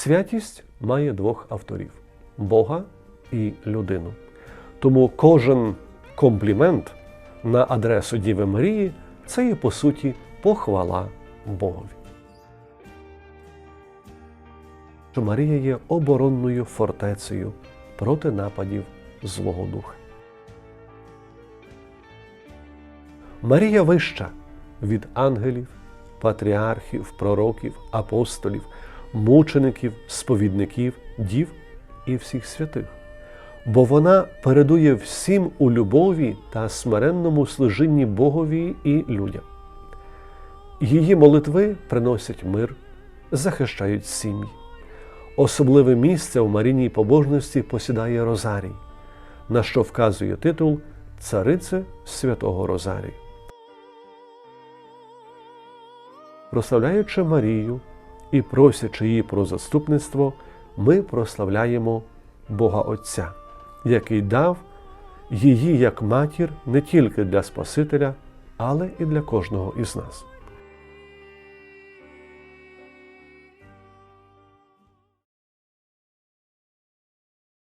Святість має двох авторів Бога і людину. Тому кожен комплімент на адресу Діви Марії це є по суті похвала Богові. Що Марія є оборонною фортецею проти нападів Злого Духа. Марія вища від ангелів, патріархів, пророків, апостолів, мучеників, сповідників, дів і всіх святих, бо вона передує всім у любові та смиренному служінні Богові і людям. Її молитви приносять мир, захищають сім'ї. Особливе місце в Маріній побожності посідає Розарій, на що вказує титул Царице Святого Розарію. Прославляючи Марію і просячи її про заступництво, ми прославляємо Бога Отця, який дав її як матір не тільки для Спасителя, але і для кожного із нас.